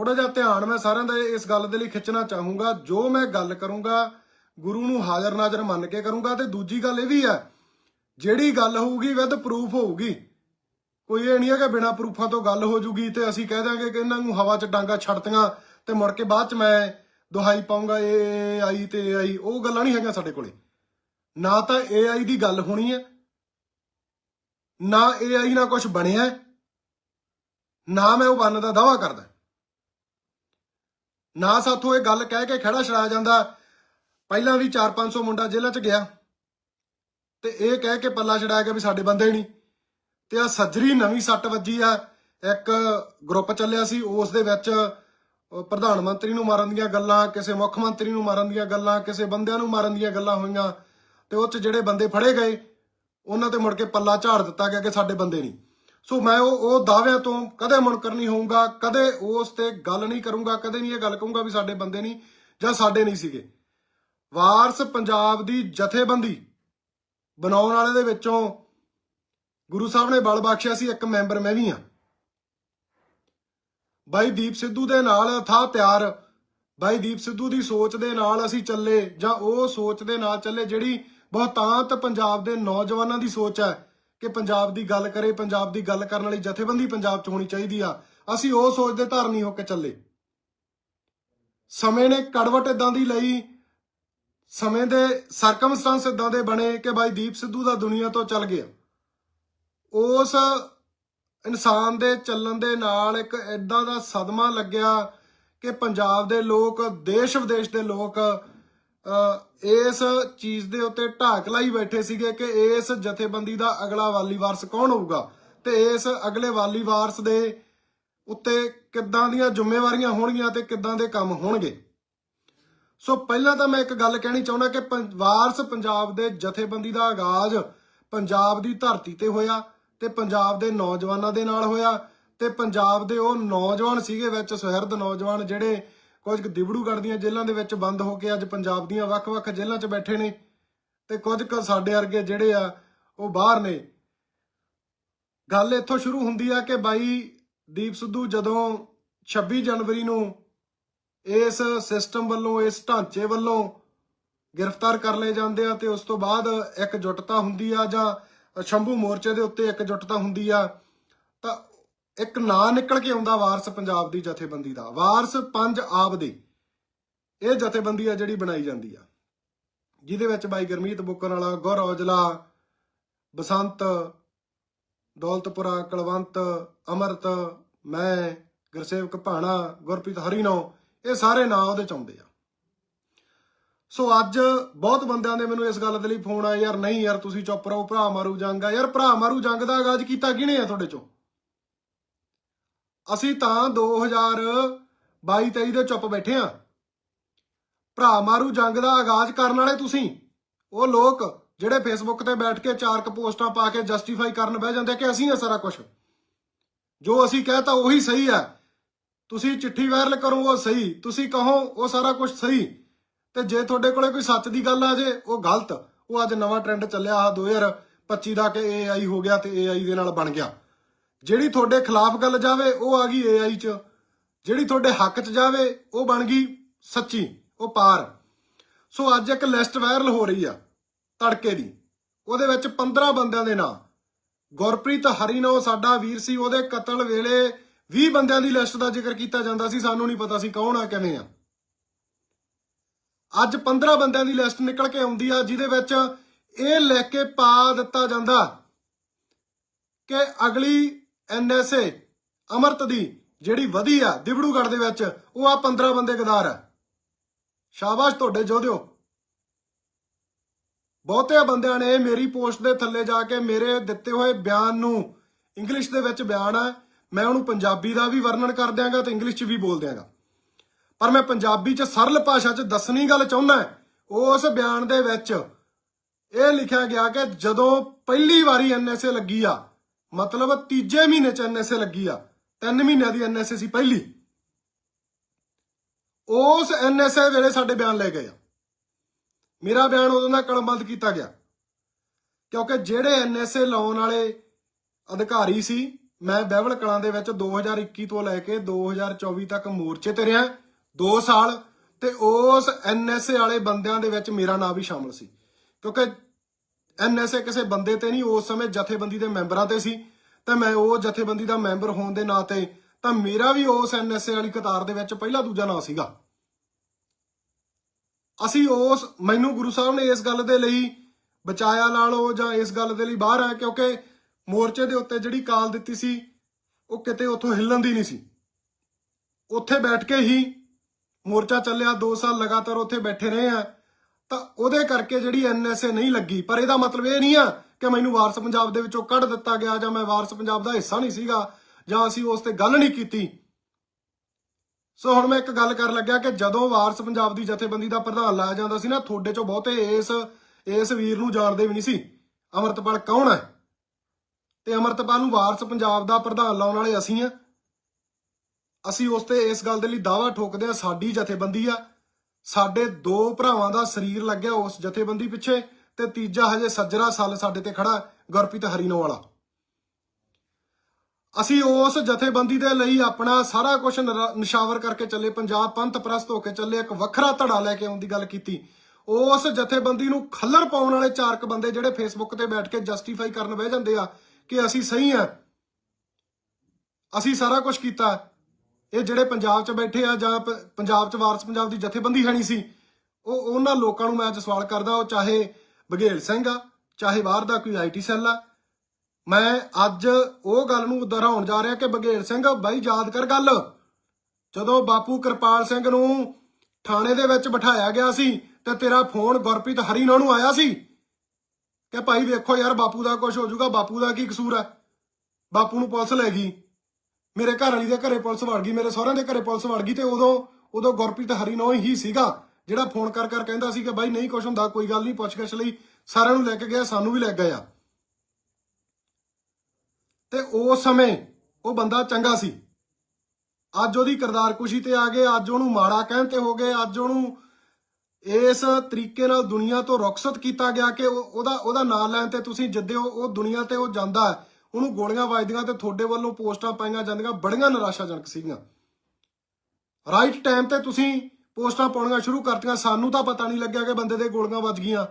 ਥੋੜਾ ਜਿਹਾ ਧਿਆਨ ਮੈਂ ਸਾਰਿਆਂ ਦਾ ਇਸ ਗੱਲ ਦੇ ਲਈ ਖਿੱਚਣਾ ਚਾਹੂੰਗਾ। ਜੋ ਮੈਂ ਗੱਲ ਕਰੂੰਗਾ, ਗੁਰੂ ਨੂੰ ਹਾਜ਼ਰ ਨਾਜ਼ਰ ਮੰਨ ਕੇ ਕਰੂੰਗਾ ਤੇ ਦੂਜੀ ਗੱਲ ਇਹ ਵੀ ਹੈ, ਜਿਹੜੀ ਗੱਲ ਹੋਊਗੀ ਵਿਦ ਪ੍ਰੂਫ ਹੋਊਗੀ। ਕੋਈ ਇਹ ਨਹੀਂ ਹੈ ਕਿ ਬਿਨਾਂ ਪ੍ਰੂਫਾਂ ਤੋਂ ਗੱਲ ਹੋ ਜੂਗੀ ਤੇ ਅਸੀਂ ਕਹਿ ਦਾਂਗੇ ਕਿ ਇਹਨਾਂ ਨੂੰ ਹਵਾ 'ਚ ਡਾਂਗਾ ਛੱਡਤੀਆਂ ਤੇ ਮੁੜ ਕੇ ਬਾਅਦ 'ਚ ਮੈਂ ਦੁਹਾਈ ਪਾਉਂਗਾ ਇਹ ਆਈ ਤੇ ਇਹ ਆਈ ਉਹ ਗੱਲਾਂ ਨਹੀਂ ਹੈਗੀਆਂ ਸਾਡੇ ਕੋਲੇ। ਨਾ ਤਾਂ AI ਦੀ ਗੱਲ ਹੋਣੀ ਹੈ, ਨਾ AI ਨਾਲ ਕੁਝ ਬਣਿਆ, ਨਾ ਮੈਂ ਉਹ ਬਣਨ ਦਾ ਦਾਵਾ ਕਰਦਾ। ਨਾ ਸਾਥੋਂ ਇਹ ਗੱਲ ਕਹਿ ਕੇ ਖੜਾ ਛੜਾਇਆ ਜਾਂਦਾ। ਪਹਿਲਾਂ ਵੀ 4-500 ਮੁੰਡਾ ਜੇਲ੍ਹਾਂ 'ਚ ਗਿਆ। ਤੇ ਇਹ ਕਹਿ ਕੇ ਪੱਲਾ ਛੜਾਇਆ ਗਿਆ ਵੀ ਸਾਡੇ ਬੰਦੇ ਹੀ ਨਹੀਂ। ਤੇ ਆ ਸੱਜਰੀ ਨਵੀਂ ਸੱਟ ਵੱਜੀ ਆ। ਇੱਕ ਗਰੁੱਪ ਚੱਲਿਆ ਸੀ, ਉਸ ਦੇ ਵਿੱਚ ਪ੍ਰਧਾਨ ਮੰਤਰੀ ਨੂੰ ਮਾਰਨ ਦੀਆਂ ਗੱਲਾਂ, ਕਿਸੇ ਮੁੱਖ ਮੰਤਰੀ ਨੂੰ ਮਾਰਨ ਦੀਆਂ ਗੱਲਾਂ, ਕਿਸੇ ਬੰਦਿਆਂ ਨੂੰ ਮਾਰਨ ਦੀਆਂ ਗੱਲਾਂ ਹੋਈਆਂ। ਤੇ ਉਹ ਚ ਜਿਹੜੇ ਬੰਦੇ ਫੜੇ ਗਏ, ਉਹਨਾਂ ਤੇ ਮੁੜ ਕੇ ਪੱਲਾ ਝਾੜ ਦਿੱਤਾ ਗਿਆ ਕਿ ਸਾਡੇ ਬੰਦੇ ਨਹੀਂ। ਸੋ ਮੈਂ ਉਹ ਉਹ ਦਾਅਵਿਆਂ ਤੋਂ ਕਦੇ ਮੁਨਕਰ ਨਹੀਂ ਹੋਊਂਗਾ, ਕਦੇ ਉਸ ਤੇ ਗੱਲ ਨਹੀਂ ਕਰੂੰਗਾ, ਕਦੇ ਨਹੀਂ ਇਹ ਗੱਲ ਕਹੂੰਗਾ ਵੀ ਸਾਡੇ ਬੰਦੇ ਨਹੀਂ ਜਾਂ ਸਾਡੇ ਨਹੀਂ ਸੀਗੇ। ਵਾਰਸ ਪੰਜਾਬ ਦੀ ਜਥੇਬੰਦੀ ਬਣਾਉਣ ਵਾਲੇ ਦੇ ਵਿੱਚੋਂ ਗੁਰੂ ਸਾਹਿਬ ਨੇ ਬਲ ਬਖਸ਼ਿਆ ਸੀ, ਇੱਕ ਮੈਂਬਰ ਮੈਂ ਵੀ ਆ ਬਾਈ ਦੀਪ ਸਿੱਧੂ ਦੇ ਨਾਲ ਥਾ ਪਿਆਰ ਬਾਈ ਦੀਪ ਸਿੱਧੂ ਦੀ ਸੋਚ ਦੇ ਨਾਲ ਅਸੀਂ ਚੱਲੇ ਜਾਂ ਉਹ ਸੋਚ ਦੇ ਨਾਲ ਚੱਲੇ, ਜਿਹੜੀ ਬਹੁਤਾਂਤ ਪੰਜਾਬ ਦੇ ਨੌਜਵਾਨਾਂ ਦੀ ਸੋਚ ਹੈ। ਕਿ ਪੰਜਾਬ ਦੀ ਗੱਲ ਕਰੇ, ਪੰਜਾਬ ਦੀ ਗੱਲ ਕਰਨ ਵਾਲੀ ਜਥੇਬੰਦੀ ਪੰਜਾਬ 'ਚ ਹੋਣੀ ਚਾਹੀਦੀ ਆ। ਅਸੀਂ ਉਹ ਸੋਚ ਦੇ ਧਾਰਨੀ ਹੋ ਕੇ ਚੱਲੇ। ਸਮੇਂ ਨੇ ਕੜਵਟ ਇਦਾਂ ਦੀ ਲਈ, ਸਮੇਂ ਦੇ ਸਰਕਮਸਟੈਂਸ ਇਦਾਂ ਦੇ ਬਣੇ ਕਿ ਬਾਈ ਦੀਪ ਸਿੱਧੂ ਦਾ ਦੁਨੀਆ ਤੋਂ ਚੱਲ ਗਿਆ। ਉਸ ਇਨਸਾਨ ਦੇ ਚੱਲਣ ਦੇ ਨਾਲ ਇੱਕ ਐਡਾ ਦਾ ਸਦਮਾ ਲੱਗਿਆ ਕਿ ਪੰਜਾਬ ਦੇ ਲੋਕ ਦੇਸ਼ ਵਿਦੇਸ਼ ਦੇ ਲੋਕ ਇਸ ਚੀਜ਼ ਦੇ ਉੱਤੇ ਢਾਕ ਲਾਈ ਬੈਠੇ ਸੀਗੇ ਕਿ ਇਸ ਜਥੇਬੰਦੀ ਦਾ ਅਗਲਾ ਵਾਲੀ ਵਾਰਸ ਕੌਣ ਹੋਊਗਾ? ਤੇ ਇਸ ਅਗਲੇ ਵਾਲੀ ਵਾਰਸ ਦੇ ਉੱਤੇ ਕਿੱਦਾਂ ਦੀਆਂ ਜ਼ਿੰਮੇਵਾਰੀਆਂ ਹੋਣਗੀਆਂ ਤੇ ਕਿੱਦਾਂ ਦੇ ਕੰਮ ਹੋਣਗੇ? ਸੋ ਪਹਿਲਾਂ ਤਾਂ ਮੈਂ ਇੱਕ ਗੱਲ ਕਹਿਣੀ ਚਾਹੁੰਦਾ ਕਿ ਪੰ- ਵਾਰਸ ਪੰਜਾਬ ਦੇ ਜਥੇਬੰਦੀ ਦਾ ਆਗਾਜ਼ ਪੰਜਾਬ ਦੀ ਧਰਤੀ ਤੇ ਹੋਇਆ ਤੇ ਪੰਜਾਬ ਦੇ ਨੌਜਵਾਨਾਂ ਦੇ ਨਾਲ ਹੋਇਆ ਤੇ ਪੰਜਾਬ ਦੇ ਉਹ ਨੌਜਵਾਨ ਸੀਗੇ ਵਿੱਚ ਸੁਹਿਰਦ ਨੌਜਵਾਨ ਜਿਹੜੇ ਕੁਝ ਕੁ ਦਿਬੜੂਗੜ੍ਹ ਦੀਆਂ ਜੇਲ੍ਹਾਂ ਦੇ ਵਿੱਚ ਬੰਦ ਹੋ ਕੇ ਅੱਜ ਪੰਜਾਬ ਦੀਆਂ ਵੱਖ-ਵੱਖ ਜੇਲ੍ਹਾਂ 'ਚ ਬੈਠੇ ਨੇ ਤੇ ਕੁਝ ਕੁ ਸਾਡੇ ਵਰਗੇ ਜਿਹੜੇ ਆ, ਉਹ ਬਾਹਰ ਨੇ। ਗੱਲ ਇੱਥੋਂ ਸ਼ੁਰੂ ਹੁੰਦੀ ਆ ਕਿ ਬਾਈ ਦੀਪ ਸਿੱਧੂ ਜਦੋਂ 26 ਜਨਵਰੀ ਨੂੰ ਇਸ ਸਿਸਟਮ ਵੱਲੋਂ, ਇਸ ਢਾਂਚੇ ਵੱਲੋਂ ਗ੍ਰਿਫਤਾਰ ਕਰ ਲਏ ਜਾਂਦੇ ਆ ਤੇ ਉਸ ਤੋਂ ਬਾਅਦ ਇੱਕ ਜੁਟਤਾ ਹੁੰਦੀ ਆ ਜਾਂ ਸ਼ੰਭੂ ਮੋਰਚੇ ਦੇ ਉੱਤੇ ਇੱਕ ਜੁਟਤਾ ਹੁੰਦੀ ਆ, ਤਾਂ ਇੱਕ ਨਾਂ ਨਿਕਲ ਕੇ ਆਉਂਦਾ ਵਾਰਸ ਪੰਜਾਬ ਦੀ ਜਥੇਬੰਦੀ ਦਾ। ਵਾਰਸ ਪੰਜ ਆਬ ਦੀ। ਇਹ ਜਥੇਬੰਦੀ ਆ ਜਿਹੜੀ ਬਣਾਈ ਜਾਂਦੀ ਆ। ਜਿਹਦੇ ਵਿੱਚ ਬਾਈ ਗਰਮੀਤ ਬੁੱਕਰ ਵਾਲਾ, ਗੁਰ ਔਜਲਾ, ਬਸੰਤ, ਦੌਲਤਪੁਰਾ, ਕਲਵੰਤ, ਅਮਰਤ, ਮੈਂ, ਗੁਰਸੇਵਕ ਭਾਣਾ, ਗੁਰਪ੍ਰੀਤ ਹਰੀਨੋ, ਇਹ ਸਾਰੇ ਨਾਂ ਉਹਦੇ ਚ ਆਉਂਦੇ ਆ। ਸੋ ਅੱਜ ਬਹੁਤ ਬੰਦਿਆਂ ਦੇ ਮੈਨੂੰ ਇਸ ਗੱਲ ਦੇ ਲਈ ਫੋਨ ਆਇਆ, ਯਾਰ ਨਹੀਂ ਯਾਰ, ਤੁਸੀਂ ਚੁੱਪ ਰਹੋ, ਭਰਾ ਮਾਰੂ ਜੰਗ ਆ। ਯਾਰ ਭਰਾ ਮਾਰੂ ਜੰਗ ਦਾ ਆਗਾਜ਼ ਕੀਤਾ ਕਿਹਨੇ ਆ ਤੁਹਾਡੇ ਚੋਂ? ਅਸੀਂ ਤਾਂ 2022 23 ਦੇ ਚੁੱਪ ਬੈਠੇ ਆ। ਭਰਾ ਮਾਰੂ, ਜੰਗ ਦਾ ਆਗਾਜ਼ ਕਰਨ ਵਾਲੇ ਤੁਸੀਂ। ਉਹ ਲੋਕ ਜਿਹੜੇ ਫੇਸਬੁੱਕ ਤੇ ਬੈਠ ਕੇ ਚਾਰ ਕੁ ਪੋਸਟਾਂ ਪਾ ਕੇ ਜਸਟੀਫਾਈ ਕਰਨ ਬਹਿ ਜਾਂਦੇ ਕਿ ਅਸੀਂ ਇਹ ਸਾਰਾ ਕੁਝ ਜੋ ਅਸੀਂ ਕਹਤਾ ਉਹੀ ਸਹੀ ਹੈ। ਤੁਸੀਂ ਚਿੱਠੀ ਵਾਇਰਲ ਕਰੋ, ਉਹ ਸਹੀ। ਤੁਸੀਂ ਕਹੋ, ਉਹ ਸਾਰਾ ਕੁਝ ਸਹੀ। ਤੇ ਜੇ ਤੁਹਾਡੇ ਕੋਲੇ ਕੋਈ ਸੱਚ ਦੀ ਗੱਲ ਆ ਜੇ, ਉਹ ਗਲਤ। ਉਹ ਅੱਜ ਨਵਾਂ ਟ੍ਰੈਂਡ ਚੱਲਿਆ ਆ 2025 ਦਾ ਕਿ AI ਹੋ ਗਿਆ ਤੇ AI ਦੇ ਨਾਲ ਬਣ ਗਿਆ। ਜਿਹੜੀ ਤੁਹਾਡੇ ਖਿਲਾਫ ਗੱਲ ਜਾਵੇ, ਉਹ ਆ ਗਈ AI ਚ। ਜਿਹੜੀ ਤੁਹਾਡੇ ਹੱਕ ਚ ਜਾਵੇ, ਉਹ ਬਣ ਗਈ ਸੱਚੀ, ਉਹ ਪਾਰ। ਸੋ ਅੱਜ ਇੱਕ ਲਿਸਟ ਵਾਇਰਲ ਹੋ ਰਹੀ ਆ, ਤੜਕੇ ਦੀ। ਉਹਦੇ ਵਿੱਚ 15 ਬੰਦਿਆਂ ਦੇ ਨਾਂ। ਗੁਰਪ੍ਰੀਤ ਹਰੀਨੋ ਸਾਡਾ ਵੀਰ ਸੀ, ਉਹਦੇ ਕਤਲ ਵੇਲੇ 20 ਬੰਦਿਆਂ ਦੀ ਲਿਸਟ ਦਾ ਜ਼ਿਕਰ ਕੀਤਾ ਜਾਂਦਾ ਸੀ। ਸਾਨੂੰ ਨਹੀਂ ਪਤਾ ਸੀ ਕੌਣ ਆ, ਕਿਵੇਂ ਆ। ਅੱਜ 15 ਬੰਦਿਆਂ ਦੀ ਲਿਸਟ ਨਿਕਲ ਕੇ ਆਉਂਦੀ ਆ, ਜਿਹਦੇ ਵਿੱਚ ਇਹ ਲਿਖ ਕੇ ਪਾ ਦਿੱਤਾ ਜਾਂਦਾ ਕਿ ਅਗਲੀ ਐਨਐਸਏ ਅਮਰਤ ਦੀ ਜਿਹੜੀ ਵਧੀ ਆ ਦਿਬੜੂਗੜ ਦੇ ਵਿੱਚ, ਉਹ ਆ 15 ਬੰਦੇ ਗਦਾਰ ਆ। ਸ਼ਾਬਾਸ਼ ਤੁਹਾਡੇ ਜੋਧਿਓ ਬਹੁਤੇ ਬੰਦਿਆਂ ਨੇ ਮੇਰੀ ਪੋਸਟ ਦੇ ਥੱਲੇ ਜਾ ਕੇ ਮੇਰੇ ਦਿੱਤੇ ਹੋਏ ਬਿਆਨ ਨੂੰ ਇੰਗਲਿਸ਼ ਦੇ ਵਿੱਚ ਬਿਆਨ ਹੈ ਮੈਂ ਉਹਨੂੰ ਪੰਜਾਬੀ ਦਾ ਵੀ ਵਰਣਨ ਕਰ ਦਿਆਂਗਾ ਤੇ ਇੰਗਲਿਸ਼ 'ਚ ਵੀ ਬੋਲ ਦਿਆਂਗਾ। ਪਰ ਮੈਂ ਪੰਜਾਬੀ 'ਚ ਸਰਲ ਭਾਸ਼ਾ 'ਚ ਦੱਸਣੀ ਗੱਲ ਚਾਹੁੰਦਾ ਉਸ ਬਿਆਨ ਦੇ ਵਿੱਚ ਇਹ ਲਿਖਿਆ ਗਿਆ ਕਿ ਜਦੋਂ ਪਹਿਲੀ ਵਾਰੀ ਐਨਐਸਏ ਲੱਗੀ ਆ ਮਤਲਬ ਤੀਜੇ ਮਹੀਨੇ 'ਚ ਐਨਐਸਏ ਲੱਗੀ ਆ। ਤਿੰਨ ਮਹੀਨਿਆਂ ਦੀ ਐਨਐਸਏ ਸੀ ਪਹਿਲੀ। ਉਸ ਐਨਐਸਏ ਵੇਲੇ ਸਾਡੇ ਬਿਆਨ ਲੈ ਗਏ ਆ। ਮੇਰਾ ਬਿਆਨ ਉਦੋਂ ਦਾ ਕਲਮਬੰਦ ਕੀਤਾ ਗਿਆ। ਕਿਉਂਕਿ ਜਿਹੜੇ ਐਨਐਸਏ ਲਾਉਣ ਵਾਲੇ ਅਧਿਕਾਰੀ ਸੀ, ਮੈਂ ਬਹਿਵਲ ਕਲਾਂ ਦੇ ਵਿੱਚ 2021 ਤੋਂ ਲੈ ਕੇ 2024 ਤੱਕ ਮੋਰਚੇ ਤੇ ਰਿਹਾ 2 ਸਾਲ, ਤੇ ਉਸ ਐਨਐਸਏ ਵਾਲੇ ਬੰਦਿਆਂ ਦੇ ਵਿੱਚ ਮੇਰਾ ਨਾਮ ਵੀ ਸ਼ਾਮਲ ਸੀ। ਕਿਉਂਕਿ ਐਨਐਸਏ ਕਿਸੇ ਬੰਦੇ ਤੇ ਨਹੀਂ, ਉਸ ਸਮੇਂ ਜਥੇਬੰਦੀ ਦੇ ਮੈਂਬਰਾਂ ਤੇ ਸੀ। ਤੇ ਮੈਂ ਉਹ ਜਥੇਬੰਦੀ ਦਾ ਮੈਂਬਰ ਹੋਣ ਦੇ ਨਾਤੇ ਤਾਂ ਮੇਰਾ ਵੀ ਉਸ ਐਨਐਸਏ ਵਾਲੀ ਕਤਾਰ ਦੇ ਵਿੱਚ ਪਹਿਲਾ ਦੂਜਾ ਨਾਂ ਸੀਗਾ। ਅਸੀਂ ਉਸ, ਮੈਨੂੰ ਗੁਰੂ ਸਾਹਿਬ ਨੇ ਇਸ ਗੱਲ ਦੇ ਲਈ ਬਚਾਇਆ ਲਾ ਲਓ ਜਾਂ ਇਸ ਗੱਲ ਦੇ ਲਈ ਬਾਹਰ ਆ ਕਿਉਂਕਿ ਮੋਰਚੇ ਦੇ ਉੱਤੇ ਜਿਹੜੀ ਕਾਲ ਦਿੱਤੀ ਸੀ, ਉਹ ਕਿਤੇ ਉੱਥੋਂ ਹਿੱਲਣ ਦੀ ਨਹੀਂ ਸੀ। ਉੱਥੇ ਬੈਠ ਕੇ ਹੀ ਮੋਰਚਾ ਚੱਲਿਆ 2 ਸਾਲ ਲਗਾਤਾਰ ਉੱਥੇ ਬੈਠੇ ਰਹੇ ਆ। ਤਾਂ ਉਹਦੇ ਕਰਕੇ ਜਿਹੜੀ ਐਨਐਸਏ ਨਹੀਂ ਲੱਗੀ। ਪਰ ਇਹਦਾ ਮਤਲਬ ਇਹ ਨਹੀਂ ਆ ਕਿ ਮੈਨੂੰ ਵਾਰਸ ਪੰਜਾਬ ਦੇ ਵਿੱਚੋਂ ਕੱਢ ਦਿੱਤਾ ਗਿਆ ਜਾਂ ਮੈਂ ਵਾਰਸ ਪੰਜਾਬ ਦਾ ਹਿੱਸਾ ਨਹੀਂ ਸੀਗਾ ਜਾਂ ਅਸੀਂ ਉਸ ਤੇ ਗੱਲ ਨਹੀਂ ਕੀਤੀ। ਸੋ ਹੁਣ ਮੈਂ ਇੱਕ ਗੱਲ ਕਰਨ ਲੱਗਿਆ ਕਿ ਜਦੋਂ ਵਾਰਸ ਪੰਜਾਬ ਦੀ ਜਥੇਬੰਦੀ ਦਾ ਪ੍ਰਧਾਨ ਲਾਇਆ ਜਾਂਦਾ ਸੀ ਨਾ, ਤੁਹਾਡੇ ਚੋਂ ਬਹੁਤੇ ਇਸ ਇਸ ਵੀਰ ਨੂੰ ਜਾਣਦੇ ਵੀ ਨਹੀਂ ਸੀ। ਅਮਰਤਪਾਲ ਕੌਣ ਹੈ? ਤੇ ਅਮਰਤਪਾਲ ਨੂੰ ਵਾਰਸ ਪੰਜਾਬ ਦਾ ਪ੍ਰਧਾਨ ਲਾਉਣ ਵਾਲੇ ਅਸੀਂ ਆ। ਅਸੀਂ ਉਸ ਤੇ ਇਸ ਗੱਲ ਦੇ ਲਈ ਦਾਵਾ ਠੋਕਦੇ ਆ, ਸਾਡੀ ਜਥੇਬੰਦੀ ਆ। ਸਾਡੇ ਦੋ ਭਰਾਵਾਂ ਦਾ ਸਰੀਰ ਲੱਗਿਆ ਉਸ ਜਥੇਬੰਦੀ ਪਿੱਛੇ ਤੇ ਤੀਜਾ ਹਜੇ ਸੱਜਰਾ ਸੱਲ ਸਾਡੇ ਤੇ ਖੜਾ ਗੁਰਪ੍ਰੀਤ ਹਰੀਨੋ ਵਾਲਾ ਅਸੀਂ ਉਸ ਜਥੇਬੰਦੀ ਦੇ ਲਈ ਆਪਣਾ ਸਾਰਾ ਕੁਝ ਨਿਸ਼ਾਵਰ ਕਰਕੇ ਚੱਲੇ, ਪੰਜਾਬ ਪੰਥ ਪ੍ਰਸਤ ਹੋ ਕੇ ਚੱਲੇ, ਇੱਕ ਵੱਖਰਾ ਧੜਾ ਲੈ ਕੇ ਆਉਣ ਦੀ ਗੱਲ ਕੀਤੀ। ਉਸ ਜਥੇਬੰਦੀ ਨੂੰ ਖੱਲਰ ਪਾਉਣ ਵਾਲੇ ਚਾਰਕ ਬੰਦੇ ਜਿਹੜੇ ਫੇਸਬੁੱਕ ਤੇ ਬੈਠ ਕੇ ਜਸਟੀਫਾਈ ਕਰਨ ਬਹਿ ਜਾਂਦੇ ਆ ਕਿ ਅਸੀਂ ਸਹੀ ਆ। ਅਸੀਂ ਸਾਰਾ ਕੁਝ ਕੀਤਾ। ਇਹ ਜਿਹੜੇ ਪੰਜਾਬ 'ਚ ਬੈਠੇ ਆ ਜਾਂ ਪ- ਪੰਜਾਬ 'ਚ ਵਾਰਸ ਪੰਜਾਬ ਦੀ ਜਥੇਬੰਦੀ ਹੈ ਨਹੀਂ ਸੀ, ਉਹ ਉਹਨਾਂ ਲੋਕਾਂ ਨੂੰ ਮੈਂ ਅੱਜ ਸਵਾਲ ਕਰਦਾ, ਉਹ ਚਾਹੇ ਬਘੇਲ ਸਿੰਘ ਆ, ਚਾਹੇ ਬਾਹਰ ਦਾ ਕੋਈ ਆਈਟੀ ਸੈੱਲ ਆ, ਮੈਂ ਅੱਜ ਉਹ ਗੱਲ ਨੂੰ ਦੁਹਰਾਉਣ ਜਾ ਰਿਹਾ ਕਿ ਬਘੇਲ ਸਿੰਘ, ਬਾਈ ਯਾਦ ਕਰ ਗੱਲ। ਜਦੋਂ ਬਾਪੂ ਕਿਰਪਾਲ ਸਿੰਘ ਨੂੰ ਥਾਣੇ ਦੇ ਵਿੱਚ ਬਿਠਾਇਆ ਗਿਆ ਸੀ ਤੇ ਤੇਰਾ ਫੋਨ ਗੁਰਪ੍ਰੀਤ ਹਰੀਨੋ ਨੂੰ ਆਇਆ ਸੀ, ਕਿ ਭਾਈ ਵੇਖੋ ਯਾਰ ਬਾਪੂ ਦਾ ਕੁਝ ਹੋ ਜਾਊਗਾ, ਬਾਪੂ ਦਾ ਕੀ ਕਸੂਰ ਹੈ? ਬਾਪੂ ਨੂੰ ਪੁਲਿਸ ਲੈ ਗਈ। ਮੇਰੇ ਘਰ ਵਾਲੀ ਦੇ ਘਰੇ ਪੁਲਿਸ ਵੜ ਗਈ, ਮੇਰੇ ਸਹੁਰਿਆਂ ਦੇ ਘਰੇ ਪੁਲਿਸ ਵੜ ਗਈ ਤੇ ਉਦੋਂ ਉਦੋਂ ਗੁਰਪ੍ਰੀਤ ਹਰੀਨੋ ਹੀ ਸੀਗਾ, ਜਿਹੜਾ ਫੋਨ ਕਰ ਕਰ ਕਹਿੰਦਾ ਸੀ ਕਿ ਬਾਈ ਨਹੀਂ ਕੁਝ ਹੁੰਦਾ, ਕੋਈ ਗੱਲ ਨਹੀਂ, ਪੁੱਛਗਿੱਛ ਲਈ ਸਾਰਿਆਂ ਨੂੰ ਲੈ ਕੇ ਗਿਆ, ਸਾਨੂੰ ਵੀ ਲੈ ਗਏ ਆ। ਤੇ ਉਸ ਸਮੇਂ ਉਹ ਬੰਦਾ ਚੰਗਾ ਸੀ। ਅੱਜ ਉਹਦੀ ਕਰਦਾਰ ਕੁਸ਼ੀ ਤੇ ਆ ਗਏ, ਅੱਜ ਉਹਨੂੰ ਮਾੜਾ ਕਹਿਣ ਤੇ ਹੋ ਗਏ, ਅੱਜ ਉਹਨੂੰ ਇਸ ਤਰੀਕੇ ਨਾਲ ਦੁਨੀਆ ਤੋਂ ਰੁਖਸਤ ਕੀਤਾ ਗਿਆ ਕਿ ਉਹਦਾ ਉਹਦਾ ਨਾਂ ਲੈਣ ਤੇ ਤੁਸੀਂ ਜਿੱਦੇ ਉਹ ਉਹ ਦੁਨੀਆ ਤੇ ਉਹ ਜਾਂਦਾ ਉਹਨੂੰ ਗੋਲੀਆਂ ਵੱਜਦੀਆਂ ਤੇ ਤੁਹਾਡੇ ਵੱਲੋਂ ਪੋਸਟਾਂ ਪਾਈਆਂ ਜਾਂਦੀਆਂ, ਬੜੀਆਂ ਨਿਰਾਸ਼ਾਜਨਕ ਸੀਗੀਆਂ। ਰਾਈਟ ਟਾਈਮ ਤੇ ਤੁਸੀਂ ਪੋਸਟਾਂ ਪਾਉਣੀਆਂ ਸ਼ੁਰੂ ਕਰਤੀਆਂ, ਸਾਨੂੰ ਤਾਂ ਪਤਾ ਨਹੀਂ ਲੱਗਿਆ ਕਿ ਬੰਦੇ ਦੇ ਗੋਲੀਆਂ ਵੱਜ ਗਈਆਂ।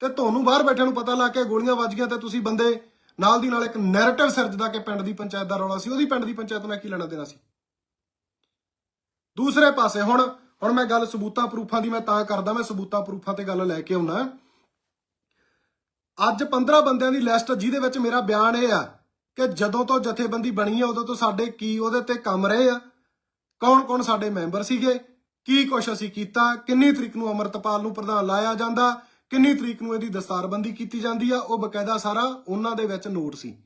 ਤੇ ਤੁਹਾਨੂੰ ਬਾਹਰ ਬੈਠਿਆਂ ਨੂੰ ਪਤਾ ਲੱਗ ਕੇ ਗੋਲੀਆਂ ਵੱਜ ਗਈਆਂ ਤੇ ਤੁਸੀਂ ਬੰਦੇ ਨਾਲ ਦੀ ਨਾਲ ਇੱਕ ਨੈਰੇਟਿਵ ਸਿਰਜਦਾ ਕਿ ਪਿੰਡ ਦੀ ਪੰਚਾਇਤ ਦਾ ਰੌਲਾ ਸੀ, ਉਹਦੀ ਪਿੰਡ ਦੀ ਪੰਚਾਇਤ ਨਾਲ ਕੀ ਲੈਣਾ ਦੇਣਾ ਸੀ? ਦੂਸਰੇ ਪਾਸੇ ਹੁਣ ਹੁਣ ਮੈਂ ਗੱਲ ਸਬੂਤਾਂ ਪ੍ਰੂਫਾਂ ਦੀ ਮੈਂ ਤਾਂ ਕਰਦਾ, ਮੈਂ ਸਬੂਤਾਂ ਪ੍ਰੂਫਾਂ ਤੇ ਗੱਲ ਲੈ ਕੇ ਆਉਣਾ ਅੱਜ 15 ਬੰਦਿਆਂ ਦੀ ਲਿਸਟ ਜਿਹਦੇ ਵਿੱਚ ਮੇਰਾ ਬਿਆਨ ਇਹ ਆ ਕਿ ਜਦੋਂ ਤੋਂ ਜਥੇਬੰਦੀ ਬਣੀ ਆ, ਉਦੋਂ ਤੋਂ ਸਾਡੇ ਕੀ ਉਹਦੇ ਤੇ ਕੰਮ ਰਹੇ ਆ, ਕੌਣ ਕੌਣ ਸਾਡੇ ਮੈਂਬਰ ਸੀਗੇ, ਕੀ ਕੁਛ ਅਸੀਂ ਕੀਤਾ, ਕਿੰਨੀ ਤਰੀਕ ਨੂੰ ਅਮਰਤਪਾਲ ਨੂੰ ਪ੍ਰਧਾਨ ਲਾਇਆ ਜਾਂਦਾ, ਕਿੰਨੀ ਤਰੀਕ ਨੂੰ ਇਹਦੀ ਦਸਤਾਰਬੰਦੀ ਕੀਤੀ ਜਾਂਦੀ ਆ, ਉਹ ਬਕਾਇਦਾ ਸਾਰਾ ਉਹਨਾਂ ਦੇ ਵਿੱਚ ਨੋਟ ਸੀ।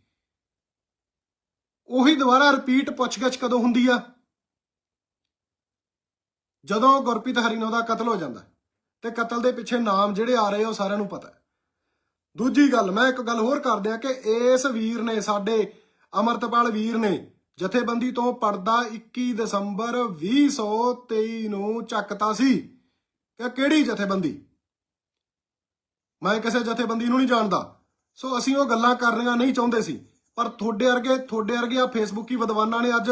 ਉਹੀ ਦੁਬਾਰਾ ਰਿਪੀਟ ਪੁੱਛਗਿੱਛ ਕਦੋਂ ਹੁੰਦੀ ਆ? ਜਦੋਂ ਗੁਰਪ੍ਰੀਤ ਹਰੀਨੋ ਦਾ ਕਤਲ ਹੋ ਜਾਂਦਾ ਹੈ ਤੇ ਕਤਲ ਦੇ ਪਿੱਛੇ ਨਾਮ ਜਿਹੜੇ ਆ ਰਹੇ ਉਹ ਸਾਰਿਆਂ ਨੂੰ ਪਤਾ। ਦੂਜੀ ਗੱਲ, ਮੈਂ ਇੱਕ ਗੱਲ ਹੋਰ ਕਰ ਦਿਆਂ ਕਿ ਇਸ ਵੀਰ ਨੇ, ਸਾਡੇ ਅਮਰਤਪਾਲ ਵੀਰ ਨੇ ਜਥੇਬੰਦੀ ਤੋਂ ਪਰਦਾ 21 ਦਸੰਬਰ 2023 ਨੂੰ ਚੱਕਤਾ ਸੀ। ਕਿ ਕਿਹੜੀ ਜਥੇਬੰਦੀ? ਮੈਂ ਕਿਸੇ ਜਥੇਬੰਦੀ ਨੂੰ ਨਹੀਂ ਜਾਣਦਾ। ਸੋ ਅਸੀਂ ਉਹ ਗੱਲਾਂ ਕਰਨੀਆਂ ਨਹੀਂ ਚਾਹੁੰਦੇ ਸੀ। ਪਰ ਤੁਹਾਡੇ ਵਰਗੇ ਤੁਹਾਡੇ ਵਰਗੇ ਆ ਫੇਸਬੁੱਕੀ ਵਿਦਵਾਨਾਂ ਨੇ ਅੱਜ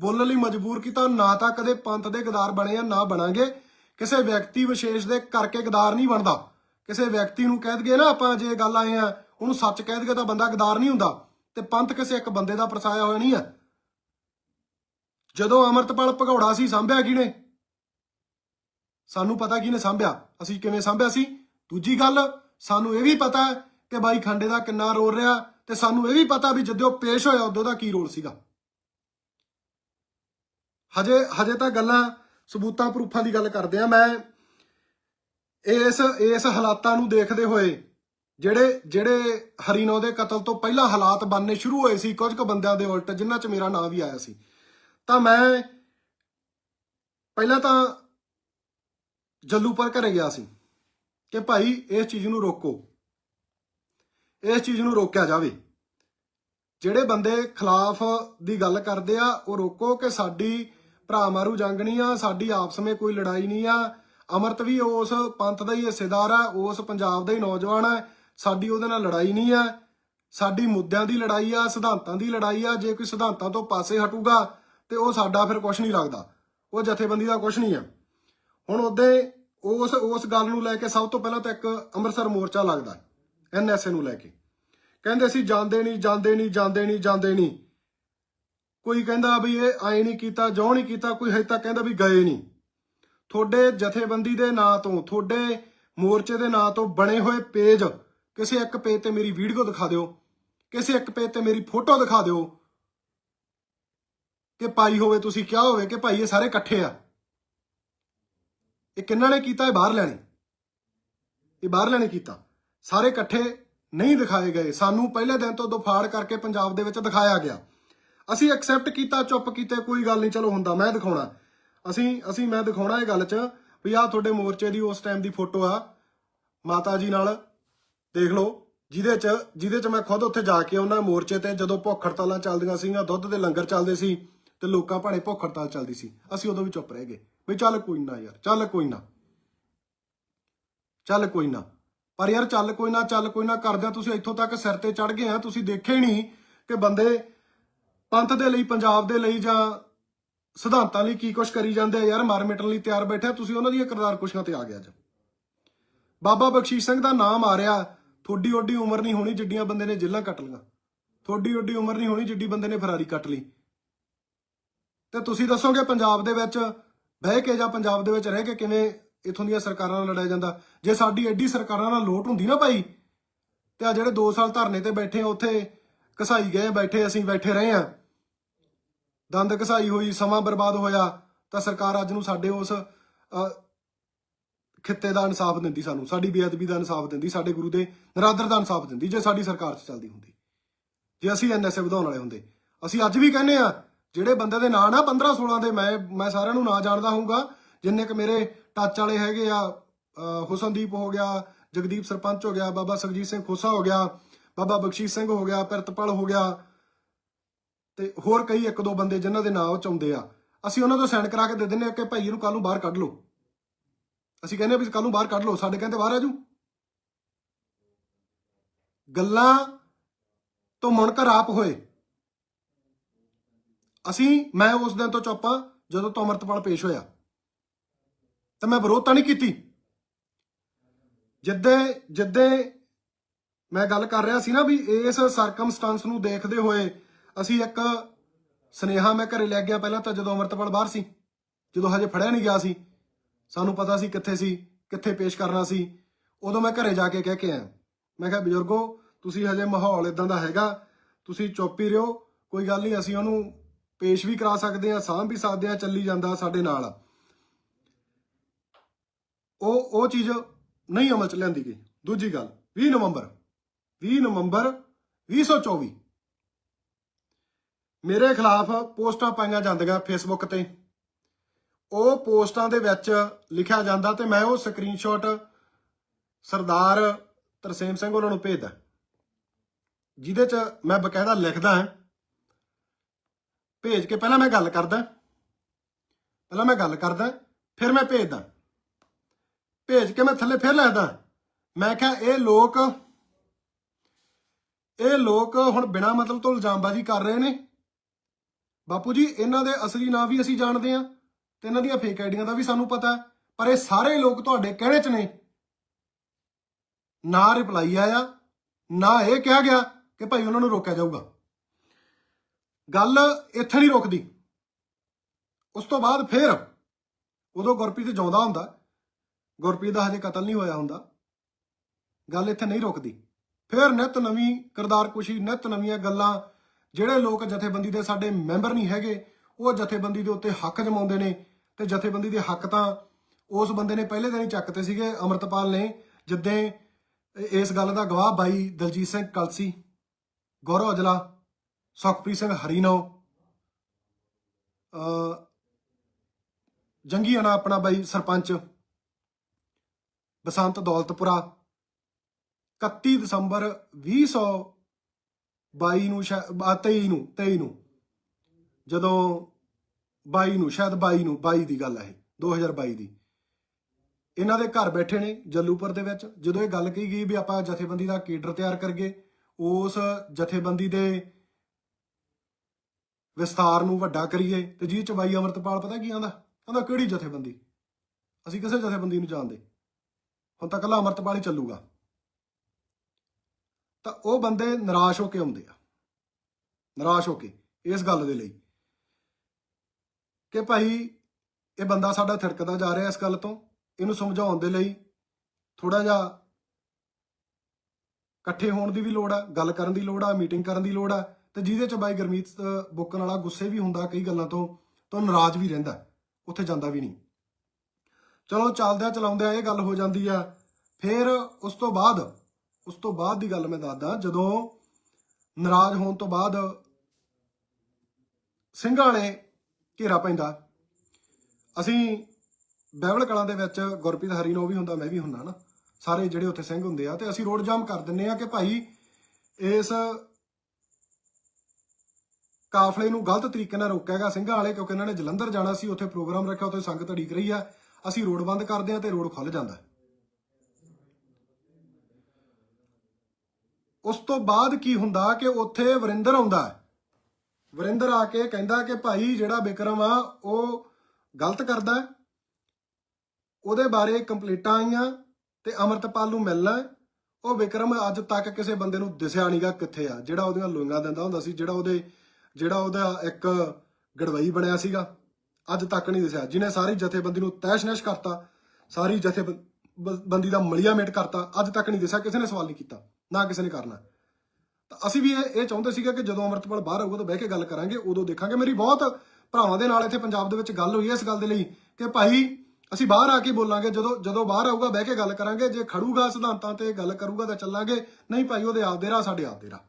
ਬੋਲਣ ਲਈ ਮਜਬੂਰ ਕੀਤਾ, ਨਾ ਤਾਂ ਕਦੇ ਪੰਥ ਦੇ ਗਦਾਰ ਬਣੇ ਆ, ਨਾ ਬਣਾਂਗੇ। ਕਿਸੇ ਵਿਅਕਤੀ ਵਿਸ਼ੇਸ਼ ਦੇ ਕਰਕੇ ਗਦਾਰ ਨਹੀਂ ਬਣਦਾ। ਕਿਸੇ ਵਿਅਕਤੀ ਨੂੰ ਕਹਿ ਦਈਏ ਨਾ, ਆਪਾਂ ਜੇ ਗੱਲ ਆਏ ਆ, ਉਹਨੂੰ ਸੱਚ ਕਹਿ ਦਈਏ ਤਾਂ ਬੰਦਾ ਗਦਾਰ ਨਹੀਂ ਹੁੰਦਾ। ਤੇ ਪੰਥ ਕਿਸੇ ਇੱਕ ਬੰਦੇ ਦਾ ਪਰਸਾਇਆ ਹੋਇਆ ਨਹੀਂ ਆ। ਜਦੋਂ ਅਮਰਤਪਾਲ ਭਗੌੜਾ ਸੀ, ਸਾਂਭਿਆ ਕਿਹਨੇ? ਸਾਨੂੰ ਪਤਾ ਕਿਹਨੇ ਸਾਂਭਿਆ। ਅਸੀਂ ਕਿਵੇਂ ਸਾਂਭਿਆ ਸੀ? ਦੂਜੀ ਗੱਲ, ਸਾਨੂੰ ਇਹ ਵੀ ਪਤਾ ਹੈ ਕਿ ਬਾਈ ਖੰਡੇ ਦਾ ਕਿੰਨਾ ਰੋਲ ਰਿਹਾ ਤੇ ਸਾਨੂੰ ਇਹ ਵੀ ਪਤਾ ਵੀ ਜਦੋਂ ਪੇਸ਼ ਹੋਇਆ ਉਦੋਂ ਦਾ ਕੀ ਰੋਲ ਸੀਗਾ। ਹਜੇ ਹਜੇ ਤਾਂ ਗੱਲਾਂ ਸਬੂਤਾਂ, ਪ੍ਰੂਫਾਂ ਦੀ ਗੱਲ ਕਰਦੇ ਆ। ਮੈਂ ਇਸ ਇਸ ਹਾਲਾਤਾਂ ਨੂੰ ਦੇਖਦੇ ਹੋਏ ਜਿਹੜੇ ਜਿਹੜੇ ਹਰੀਨੋ ਦੇ ਕਤਲ ਤੋਂ ਪਹਿਲਾਂ ਹਾਲਾਤ ਬਣਨੇ ਸ਼ੁਰੂ ਹੋਏ ਸੀ, ਕੁਝ ਕੁ ਬੰਦਿਆਂ ਦੇ ਉਲਟ, ਜਿਨ੍ਹਾਂ 'ਚ ਮੇਰਾ ਨਾਮ ਵੀ ਆਇਆ ਸੀ। ਤਾਂ ਮੈਂ ਪਹਿਲਾਂ ਤਾਂ ਜੱਲੂਪਰ ਘਰੇ ਗਿਆ ਸੀ ਕਿ ਭਾਈ ਇਸ ਚੀਜ਼ ਨੂੰ ਰੋਕੋ। ਇਸ ਚੀਜ਼ ਨੂੰ ਰੋਕਿਆ ਜਾਵੇ। ਜਿਹੜੇ ਬੰਦੇ ਖਿਲਾਫ ਦੀ ਗੱਲ ਕਰਦੇ ਆ, ਉਹ ਰੋਕੋ ਕਿ ਸਾਡੀ ਭਰਾ ਮਾਰੂ ਜੰਗ ਨਹੀਂ ਆ, ਸਾਡੀ ਆਪਸ ਵਿੱਚ ਕੋਈ ਲੜਾਈ ਨਹੀਂ ਆ ਅਮਰਤ ਵੀ ਉਸ ਪੰਥ ਦਾ ਹੀ ਹਿੱਸੇਦਾਰ ਹੈ, ਉਸ ਪੰਜਾਬ ਦਾ ਹੀ ਨੌਜਵਾਨ ਹੈ। ਸਾਡੀ ਉਹਦੇ ਨਾਲ ਲੜਾਈ ਨਹੀਂ ਹੈ। ਸਾਡੀ ਮੁੱਦਿਆਂ ਦੀ ਲੜਾਈ ਆ, ਸਿਧਾਂਤਾਂ ਦੀ ਲੜਾਈ ਆ। ਜੇ ਕੋਈ ਸਿਧਾਂਤਾਂ ਤੋਂ ਪਾਸੇ ਹਟੂਗਾ ਤੇ ਉਹ ਸਾਡਾ ਫਿਰ ਕੁਝ ਨਹੀਂ ਲੱਗਦਾ। ਉਹ ਜਥੇਬੰਦੀ ਦਾ ਕੁਝ ਨਹੀਂ ਆ। ਹੁਣ ਉਹਦੇ ਉਸ ਉਸ ਗੱਲ ਨੂੰ ਲੈ ਕੇ ਸਭ ਤੋਂ ਪਹਿਲਾਂ ਤਾਂ ਇੱਕ ਅੰਮ੍ਰਿਤਸਰ ਮੋਰਚਾ ਲੱਗਦਾ ਐਨਐਸਏ ਨੂੰ ਲੈ ਕੇ। ਕਹਿੰਦੇ ਅਸੀਂ ਜਾਂਦੇ ਨਹੀਂ ਜਾਂਦੇ ਨਹੀਂ ਜਾਂਦੇ ਨਹੀਂ ਜਾਂਦੇ ਨਹੀਂ। ਕੋਈ ਕਹਿੰਦਾ ਵੀ ਇਹ ਆਏ ਨਹੀਂ ਕੀਤਾ, ਜੋ ਨਹੀਂ ਕੀਤਾ, ਕੋਈ ਹਜੇ ਤੱਕ ਕਹਿੰਦਾ ਵੀ ਗਏ ਨਹੀਂ। ਤੁਹਾਡੇ ਜਥੇਬੰਦੀ ਦੇ ਨਾਂ ਤੋਂ, ਤੁਹਾਡੇ ਮੋਰਚੇ ਦੇ ਨਾਂ ਤੋਂ ਬਣੇ ਹੋਏ ਪੇਜ, ਕਿਸੇ ਇੱਕ ਪੇਜ ਤੇ ਮੇਰੀ ਵੀਡੀਓ ਦਿਖਾ ਦਿਓ, ਕਿਸੇ ਇੱਕ ਪੇਜ ਤੇ ਮੇਰੀ ਫੋਟੋ ਦਿਖਾ ਦਿਓ, ਕਿ ਪਾਈ ਹੋਵੇ ਤੁਸੀਂ ਕਿਹਾ ਹੋਵੇ, ਕਿ ਭਾਈ ਇਹ ਸਾਰੇ ਇਕੱਠੇ ਆ। ਇਹ ਕਿੰਨਾਂ ਨੇ ਕੀਤਾ? ਇਹ ਬਾਹਰ ਲੈਣੇ। ਇਹ ਬਾਹਰ ਲੈਣੇ ਕੀਤਾ। ਸਾਰੇ ਇਕੱਠੇ ਨਹੀਂ ਦਿਖਾਏ ਗਏ। ਸਾਨੂੰ ਪਹਿਲੇ ਦਿਨ ਤੋਂ ਦਫਾੜ ਕਰਕੇ ਪੰਜਾਬ ਦੇ ਵਿੱਚ ਦਿਖਾਇਆ ਗਿਆ। ਅਸੀਂ ਐਕਸੈਪਟ ਕੀਤਾ, ਚੁੱਪ ਕੀਤੇ, ਕੋਈ ਗੱਲ ਨਹੀਂ, ਚਲੋ ਹੁੰਦਾ, ਮੈਂ ਦਿਖਾਉਣਾ। ਅਸੀਂ ਅਸੀਂ ਮੈਂ ਦਿਖਾਉਣਾ ਇਹ ਗੱਲ 'ਚ ਵੀ ਆਹ ਤੁਹਾਡੇ ਮੋਰਚੇ ਦੀ ਉਸ ਟਾਈਮ ਦੀ ਫੋਟੋ ਆ, ਮਾਤਾ ਜੀ ਨਾਲ। ਦੇਖ ਲਓ, ਜਿਹਦੇ 'ਚ ਜਿਹਦੇ 'ਚ ਮੈਂ ਖੁਦ ਉੱਥੇ ਜਾ ਕੇ ਉਹਨਾਂ ਮੋਰਚੇ ਤੇ, ਜਦੋਂ ਭੁੱਖ ਹੜਤਾਲਾਂ ਚੱਲਦੀਆਂ ਸੀਗੀਆਂ, ਦੁੱਧ ਦੇ ਲੰਗਰ ਚੱਲਦੇ ਸੀ ਤੇ ਲੋਕਾਂ ਭਾਣੇ ਭੁੱਖ ਹੜਤਾਲ ਚੱਲਦੀ ਸੀ। ਅਸੀਂ ਉਦੋਂ ਵੀ ਚੁੱਪ ਰਹਿ ਗਏ, ਵੀ ਚੱਲ ਕੋਈ ਨਾ ਯਾਰ, ਚੱਲ ਕੋਈ ਨਾ। ਚੱਲ ਕੋਈ ਨਾ। ਪਰ ਯਾਰ ਚੱਲ ਕੋਈ ਨਾ, ਚੱਲ ਕੋਈ ਨਾ ਕਰਦਿਆਂ ਤੁਸੀਂ ਇੱਥੋਂ ਤੱਕ ਸਿਰ ਤੇ ਚੜ ਗਏ ਆ, ਤੁਸੀਂ ਦੇਖਿਆ ਹੀ ਨਹੀਂ ਕਿ ਬੰਦੇ ਪੰਥ ਦੇ ਲਈ, ਪੰਜਾਬ ਦੇ ਲਈ ਜਾਂ ਸਿਧਾਂਤਾਂ ਲਈ ਕੀ ਕੁਛ ਕਰੀ ਜਾਂਦੇ ਆ? ਯਾਰ ਮਾਰ ਮਿਟਣ ਲਈ ਤਿਆਰ ਬੈਠੇ ਤੁਸੀਂ ਉਹਨਾਂ ਦੀਆਂ ਕਿਰਦਾਰ ਕੁਸ਼ੀਆਂ ਤੇ ਆ ਗਿਆ ਅੱਜ। ਬਾਬਾ ਬਖਸ਼ੀਸ਼ ਸਿੰਘ ਦਾ ਨਾਮ ਆ ਰਿਹਾ ਥੋੜੀ ਓਡੀ ਉਮਰ ਨਹੀਂ ਹੋਣੀ ਜਿੱਡੀਆਂ ਬੰਦੇ ਨੇ ਜੇਲਾਂ ਕੱਟ ਲੀਆਂ ਥੋੜੀ ਓਡੀ ਉਮਰ ਨਹੀਂ ਹੋਣੀ ਜਿੱਡੀ ਬੰਦੇ ਨੇ ਫਰਾਰੀ ਕੱਟ ਲਈ। ਤੇ ਤੁਸੀਂ ਦੱਸੋਗੇ ਪੰਜਾਬ ਦੇ ਵਿੱਚ ਬਹਿ ਕੇ ਜਾਂ ਪੰਜਾਬ ਦੇ ਵਿੱਚ ਰਹਿ ਕੇ ਕਿਵੇਂ ਇਥੋਂ ਦੀਆਂ ਸਰਕਾਰਾਂ ਨਾਲ ਲੜਿਆ ਜਾਂਦਾ? ਜੇ ਸਾਡੀ ਐਡੀ ਸਰਕਾਰਾਂ ਨਾਲ ਲੋਟ ਹੁੰਦੀ ਨਾ ਭਾਈ, ਤੇ ਆ ਜਿਹੜੇ 2 ਸਾਲ ਧਰਨੇ ਤੇ ਬੈਠੇ ਆ, ਉੱਥੇ ਕਸਾਈ ਗਏ ਬੈਠੇ ਅਸੀਂ ਬੈਠੇ ਰਹੇ ਆ। ਦੰਦ ਘਸਾਈ ਹੋਈ, ਸਮਾਂ ਬਰਬਾਦ ਹੋਇਆ, ਤਾਂ ਸਰਕਾਰ ਅੱਜ ਨੂੰ ਸਾਡੇ ਉਸ ਖਿੱਤੇ ਦਾ ਇਨਸਾਫ ਦਿੰਦੀ ਸਾਨੂੰ, ਸਾਡੀ ਬੇਅਦਬੀ ਦਾ ਇਨਸਾਫ ਦਿੰਦੀ, ਸਾਡੇ ਗੁਰੂ ਦੇ ਨਰਾਦਰ ਦਾ ਇਨਸਾਫ ਦਿੰਦੀ, ਜੇ ਸਾਡੀ ਸਰਕਾਰ 'ਚ ਚੱਲਦੀ ਹੁੰਦੀ, ਜੇ ਅਸੀਂ ਐਨਐਸਏ ਵਧਾਉਣ ਵਾਲੇ ਹੁੰਦੇ। ਅਸੀਂ ਅੱਜ ਵੀ ਕਹਿੰਦੇ ਆ ਜਿਹੜੇ ਬੰਦੇ ਦੇ ਨਾਂ ਨਾ 15 16 ਦੇ, ਮੈਂ ਮੈਂ ਸਾਰਿਆਂ ਨੂੰ ਨਾਂ ਜਾਣਦਾ ਹੋਊਗਾ, ਜਿੰਨੇ ਕ ਮੇਰੇ ਟੱਚ ਵਾਲੇ ਹੈਗੇ ਆ ਹੁਸਨਦੀਪ ਹੋ ਗਿਆ, ਜਗਦੀਪ ਸਰਪੰਚ ਹੋ ਗਿਆ, ਬਾਬਾ ਸੁਖਜੀਤ ਸਿੰਘ ਖੋਸਾ ਹੋ ਗਿਆ, ਬਾਬਾ ਬਖਸ਼ੀਸ਼ ਸਿੰਘ ਹੋ ਗਿਆ, ਪਿਰਤਪਾਲ ਹੋ ਗਿਆ ਤੇ ਹੋਰ ਕਈ ਇੱਕ ਦੋ ਬੰਦੇ ਜਿਨ੍ਹਾਂ ਦੇ ਨਾਂ ਉਹ ਚਾਉਂਦੇ ਆ। ਅਸੀਂ ਉਹਨਾਂ ਤੋਂ ਸਾਈਨ ਕਰਾ ਕੇ ਦੇ ਦਿੰਨੇ ਆ ਕਿ ਭਾਈ ਇਹਨੂੰ ਕੱਲ ਨੂੰ ਬਾਹਰ ਕੱਢ ਲਓ। ਅਸੀਂ ਕਹਿੰਦੇ ਆ ਵੀ ਕੱਲ ਨੂੰ ਬਾਹਰ ਕੱਢ ਲਓ। ਸਾਡੇ ਕਹਿੰਦੇ ਬਾਹਰ ਆ ਜੂ ਗੱਲਾਂ ਤੋਂ ਮੁਨਕਰ ਆਪ ਹੋਏ। ਅਸੀਂ, ਮੈਂ ਉਸ ਦਿਨ ਤੋਂ ਚੁੱਪ ਜਦੋਂ ਤੋਂ ਅਮਰਤਪਾਲ ਪੇਸ਼ ਹੋਇਆ। ਤਾਂ ਮੈਂ ਵਿਰੋਧ ਤਾਂ ਨਹੀਂ ਕੀਤੀ। ਜਿੱਦੇ ਜਿੱਦੇ ਮੈਂ ਗੱਲ ਕਰ ਰਿਹਾ ਸੀ ਨਾ ਵੀ ਇਸ ਸਰਕਮਸਟੈਂਸ ਨੂੰ ਦੇਖਦੇ ਹੋਏ ਅਸੀਂ ਇੱਕ ਸਨੇਹਾ ਮੈਂ ਘਰੇ ਲੈ ਗਿਆ ਪਹਿਲਾਂ ਤਾਂ ਜਦੋਂ ਅਮਰਤਪਾਲ ਬਾਹਰ ਸੀ, ਜਦੋਂ ਹਜੇ ਫੜਿਆ ਨਹੀਂ ਗਿਆ ਸੀ, ਸਾਨੂੰ ਪਤਾ ਸੀ ਕਿੱਥੇ ਸੀ, ਕਿੱਥੇ ਪੇਸ਼ ਕਰਨਾ ਸੀ, ਉਦੋਂ ਮੈਂ ਘਰੇ ਜਾ ਕੇ ਕਹਿ ਕੇ ਆਇਆ। ਮੈਂ ਕਿਹਾ, ਬਜ਼ੁਰਗੋ, ਤੁਸੀਂ ਹਜੇ ਮਾਹੌਲ ਇਦਾਂ ਦਾ ਹੈਗਾ, ਤੁਸੀਂ ਚੁੱਪ ਹੀ ਰਹੋ, ਕੋਈ ਗੱਲ ਨਹੀਂ, ਅਸੀਂ ਉਹਨੂੰ ਪੇਸ਼ ਵੀ ਕਰਾ ਸਕਦੇ ਆ ਸਾਂਭ ਵੀ ਸਕਦੇ ਆ ਚੱਲੀ ਜਾਂਦਾ ਸਾਡੇ ਨਾਲ। ਉਹ ਉਹ ਚੀਜ਼ ਨਹੀਂ ਅਮਲ ਚ ਲਿਆਂਦੀ ਗਈ। ਦੂਜੀ ਗੱਲ 20 ਨਵੰਬਰ 20 ਨਵੰਬਰ 2024 ਮੇਰੇ ਖਿਲਾਫ ਪੋਸਟਾਂ ਪਾਈਆਂ ਜਾਂਦੀਆਂ ਫੇਸਬੁੱਕ ਤੇ। ਉਹ ਪੋਸਟਾਂ ਦੇ ਵਿੱਚ ਲਿਖਿਆ ਜਾਂਦਾ ਤੇ ਮੈਂ ਉਹ ਸਕਰੀਨਸ਼ਾਟ ਸਰਦਾਰ ਤਰਸੇਮ ਸਿੰਘ ਉਹਨਾਂ ਨੂੰ ਭੇਜਦਾ। ਜਿਹਦੇ ਚ ਮੈਂ ਬਕਾਇਦਾ ਲਿਖਦਾ ਹਾਂ। ਭੇਜ ਕੇ ਪਹਿਲਾਂ ਮੈਂ ਗੱਲ ਕਰਦਾ। ਪਹਿਲਾਂ ਮੈਂ ਗੱਲ ਕਰਦਾ, ਫਿਰ ਮੈਂ ਭੇਜਦਾ। ਭੇਜ ਕੇ ਮੈਂ ਥੱਲੇ ਫਿਰ ਲਿਖਦਾ ਮੈਂ ਕਿਹਾ ਇਹ ਲੋਕ ਇਹ ਲੋਕ ਹੁਣ ਬਿਨਾ ਮਤਲਬ ਤੋਂ ਇਲਜ਼ਾਮਬਾਜ਼ੀ ਕਰ ਰਹੇ ਨੇ। ਬਾਪੂ ਜੀ, ਇਹਨਾਂ ਦੇ ਅਸਲੀ ਨਾਂ ਵੀ ਅਸੀਂ ਜਾਣਦੇ ਆ ਤੇ ਇਹਨਾਂ ਦੀਆਂ ਫੇਕ ਆਈਡੀਆਂ ਦਾ ਵੀ ਸਾਨੂੰ ਪਤਾ ਹੈ। ਪਰ ਇਹ ਸਾਰੇ ਲੋਕ ਤੁਹਾਡੇ ਕਹਿਣੇ 'ਚ ਨੇ। ਨਾ ਰਿਪਲਾਈ ਆਇਆ, ਨਾ ਇਹ ਕਿਹਾ ਗਿਆ ਕਿ ਭਾਈ ਉਹਨਾਂ ਨੂੰ ਰੋਕਿਆ ਜਾਊਗਾ। ਗੱਲ ਇੱਥੇ ਨਹੀਂ ਰੁਕਦੀ। ਉਸ ਤੋਂ ਬਾਅਦ ਫਿਰ ਉਦੋਂ ਗੁਰਪ੍ਰੀਤ ਜਾਉਂਦਾ ਹੁੰਦਾ, ਗੁਰਪ੍ਰੀਤ ਦਾ ਹਜੇ ਕਤਲ ਨਹੀਂ ਹੋਇਆ ਹੁੰਦਾ। ਗੱਲ ਇੱਥੇ ਨਹੀਂ ਰੁਕਦੀ। ਫਿਰ ਨਿਤ ਨਵੀਂ ਕਿਰਦਾਰ ਕੁਸ਼ੀ ਨਿਤ ਨਵੀਆਂ ਗੱਲਾਂ ਜਿਹੜੇ ਲੋਕ ਜਥੇਬੰਦੀ ਦੇ ਸਾਡੇ ਮੈਂਬਰ ਨਹੀਂ ਹੈਗੇ, ਉਹ ਜਥੇਬੰਦੀ ਦੇ ਉੱਤੇ ਹੱਕ ਜਮਾਉਂਦੇ ਨੇ ਤੇ ਜਥੇਬੰਦੀ ਦੇ ਹੱਕ ਤਾਂ ਉਸ ਬੰਦੇ ਨੇ ਪਹਿਲੇ ਦਿਨ ਹੀ ਚੱਕਤੇ ਸੀਗੇ, ਅਮਰਤਪਾਲ ਨੇ, ਜਿੱਦਾਂ ਇਸ ਗੱਲ ਦਾ ਗਵਾਹ ਬਾਈ ਦਲਜੀਤ ਸਿੰਘ ਕਲਸੀ, ਗੌਰਵ ਅਜਲਾ ਸੁਖਪ੍ਰੀਤ ਸਿੰਘ ਹਰੀਨੋ ਅ ਜੰਗੀ ਆਣਾ ਆਪਣਾ ਬਾਈ ਸਰਪੰਚ, ਬਸੰਤ ਦੌਲਤਪੁਰਾ 31 ਦਸੰਬਰ 2022 ਨੂੰ ਸ਼ਾਇਦ 23 ਨੂੰ 23 ਨੂੰ। ਜਦੋਂ 22 ਨੂੰ, ਸ਼ਾਇਦ 22 ਨੂੰ 22 ਦੀ ਗੱਲ ਹੈ ਇਹ 2022 ਦੀ। ਇਹਨਾਂ ਦੇ ਘਰ ਬੈਠੇ ਨੇ ਜੱਲੂਪੁਰ ਦੇ ਵਿੱਚ। ਜਦੋਂ ਇਹ ਗੱਲ ਕਹੀ ਗਈ ਵੀ ਆਪਾਂ ਜਥੇਬੰਦੀ ਦਾ ਕੇਡਰ ਤਿਆਰ ਕਰਗੇ ਉਸ ਜਥੇਬੰਦੀ ਦੇ ਵਿਸਥਾਰ ਨੂੰ ਵੱਡਾ ਕਰੀਏ, ਤੇ ਜੀ ਚ ਬਾਈ ਅਮਰਤਪਾਲ ਪਤਾ ਕੀ ਆਂਦਾ? ਕਹਿੰਦਾ ਕਿਹੜੀ ਜਥੇਬੰਦੀ? ਅਸੀਂ ਕਿਸੇ ਜਥੇਬੰਦੀ ਨੂੰ ਜਾਣਦੇ। ਹੁਣ ਤਾਂ ਕੱਲਾ ਅਮਰਤਪਾਲ ਹੀ ਚੱਲੂਗਾ। ਤਾਂ ਉਹ ਬੰਦੇ ਨਿਰਾਸ਼ ਹੋ ਕੇ ਆਉਂਦੇ ਆ। ਨਿਰਾਸ਼ ਹੋ ਕੇ, ਇਸ ਗੱਲ ਦੇ ਲਈ। ਕਿ ਭਾਈ, ਇਹ ਬੰਦਾ ਸਾਡਾ ਥੜਕਦਾ ਜਾ ਰਿਹਾ ਇਸ ਗੱਲ ਤੋਂ। ਇਹਨੂੰ ਸਮਝਾਉਣ ਦੇ ਲਈ ਥੋੜਾ ਜਿਹਾ ਇਕੱਠੇ ਹੋਣ ਦੀ ਵੀ ਲੋੜ ਆ, ਗੱਲ ਕਰਨ ਦੀ ਲੋੜ ਆ, ਮੀਟਿੰਗ ਕਰਨ ਦੀ ਲੋੜ ਆ। ਤੇ ਜਿਹਦੇ ਚ ਬਾਈ ਗਰਮੀਤ ਬੁੱਕਣ ਵਾਲਾ ਗੁੱਸੇ ਵੀ ਹੁੰਦਾ ਕਈ ਗੱਲਾਂ ਤੋਂ ਤੋਂ ਨਾਰਾਜ਼ ਵੀ ਰਹਿੰਦਾ। ਉੱਥੇ ਜਾਂਦਾ ਵੀ ਨਹੀਂ। ਚਲੋ ਚੱਲਦਿਆਂ ਚਲਾਉਂਦਿਆਂ ਇਹ ਗੱਲ ਹੋ ਜਾਂਦੀ ਆ। ਫਿਰ ਉਸ ਤੋਂ ਬਾਅਦ ਉਸ ਤੋਂ ਬਾਅਦ ਦੀ ਗੱਲ ਮੈਂ ਦੱਸਦਾ, ਜਦੋਂ ਨਾਰਾਜ਼ ਹੋਣ ਤੋਂ ਬਾਅਦ ਸਿੰਘਾਂ ਨੇ ਘੇਰਾ ਪੈਂਦਾ। ਅਸੀਂ ਬਹਿਵਲ ਕਲਾਂ ਦੇ ਵਿੱਚ ਗੁਰਪ੍ਰੀਤ ਹਰੀ ਨੂੰ ਵੀ ਹੁੰਦਾ, ਮੈਂ ਵੀ ਹੁੰਦਾ ਨਾ। ਸਾਰੇ ਜਿਹੜੇ ਉੱਥੇ ਸਿੰਘ ਹੁੰਦੇ ਆ, ਤੇ ਅਸੀਂ ਰੋਡ ਜਾਮ ਕਰ ਦਿੰਨੇ ਆ ਕਿ ਭਾਈ ਇਸ ਕਾਫਲੇ ਨੂੰ ਗਲਤ ਤਰੀਕੇ ਨਾਲ ਰੋਕਿਆਗਾ ਸਿੰਘਾਂ ਵਾਲੇ, ਕਿਉਂਕਿ ਇਹਨਾਂ ਨੇ ਜਲੰਧਰ ਜਾਣਾ ਸੀ, ਉੱਥੇ ਪ੍ਰੋਗਰਾਮ ਰੱਖਿਆ, ਉੱਥੇ ਸੰਗਤ ਅੜੀਕ ਰਹੀ ਆ। ਅਸੀਂ ਰੋਡ ਬੰਦ ਕਰਦੇ ਆ ਤੇ ਰੋਡ ਖੁੱਲ ਜਾਂਦਾ। ਉਸ ਤੋਂ ਬਾਅਦ ਕੀ ਹੁੰਦਾ ਕਿ ਉੱਥੇ ਵਰਿੰਦਰ ਆਉਂਦਾ ਹੈ। ਵਰਿੰਦਰ ਆ ਕੇ ਕਹਿੰਦਾ ਕਿ ਭਾਈ ਜਿਹੜਾ ਵਿਕਰਮ ਆ, ਉਹ ਗਲਤ ਕਰਦਾ ਉਹਦੇ ਬਾਰੇ ਕੰਪਲੀਟਾਂ ਆਈਆਂ ਤੇ ਅਮਰਤਪਾਲ ਨੂੰ ਮਿਲਣਾ ਉਹ ਵਿਕਰਮ ਅੱਜ ਤੱਕ ਕਿਸੇ ਬੰਦੇ ਨੂੰ ਦਿਸਿਆ ਨਹੀਂਗਾ ਕਿੱਥੇ ਆ। ਜਿਹੜਾ ਉਹਦੀਆਂ ਲੋਈਆਂ ਦਿੰਦਾ ਹੁੰਦਾ ਸੀ, ਜਿਹੜਾ ਉਹਦੇ, ਜਿਹੜਾ ਉਹਦਾ ਇੱਕ ਗੜਵਈ ਬਣਿਆ ਸੀਗਾ, ਅੱਜ ਤੱਕ ਨਹੀਂ ਦਿਸਿਆ। ਜਿਹਨੇ ਸਾਰੀ ਜਥੇਬੰਦੀ ਨੂੰ ਤੈਸ਼-ਨੈਸ਼ ਕਰਤਾ, ਸਾਰੀ ਜਥੇਬੰਦੀ ਦਾ ਮਲੀਆ ਮੇਟ ਕਰਤਾ, ਅੱਜ ਤੱਕ ਨਹੀਂ ਦਿਸਿਆ, ਕਿਸੇ ਨੇ ਸਵਾਲ ਨਹੀਂ ਕੀਤਾ। ਨਾ ਕਿਸੇ ਨੇ ਕਰਨਾ। ਤਾਂ ਅਸੀਂ ਵੀ ਇਹ ਇਹ ਚਾਹੁੰਦੇ ਸੀਗੇ ਕਿ ਜਦੋਂ ਅਮਰਤਪਾਲ ਬਾਹਰ ਆਊਗਾ ਤਾਂ ਬਹਿ ਕੇ ਗੱਲ ਕਰਾਂਗੇ, ਉਦੋਂ ਦੇਖਾਂਗੇ। ਮੇਰੀ ਬਹੁਤ ਭਰਾਵਾਂ ਦੇ ਨਾਲ ਇੱਥੇ ਪੰਜਾਬ ਦੇ ਵਿੱਚ ਗੱਲ ਹੋਈ ਹੈ ਇਸ ਗੱਲ ਦੇ ਲਈ ਕਿ ਭਾਈ, ਅਸੀਂ ਬਾਹਰ ਆ ਕੇ ਬੋਲਾਂਗੇ, ਜਦੋਂ ਜਦੋਂ ਬਾਹਰ ਆਊਗਾ ਬਹਿ ਕੇ ਗੱਲ ਕਰਾਂਗੇ, ਜੇ ਖੜੂਗਾ ਸਿਧਾਂਤਾਂ ਤੇ ਗੱਲ ਕਰੂਗਾ ਤਾਂ ਚੱਲਾਂਗੇ, ਨਹੀਂ ਭਾਈ, ਉਹਦੇ ਆਪਦੇ ਰਾਹ, ਸਾਡੇ ਆਪਦੇ ਰਾਹ।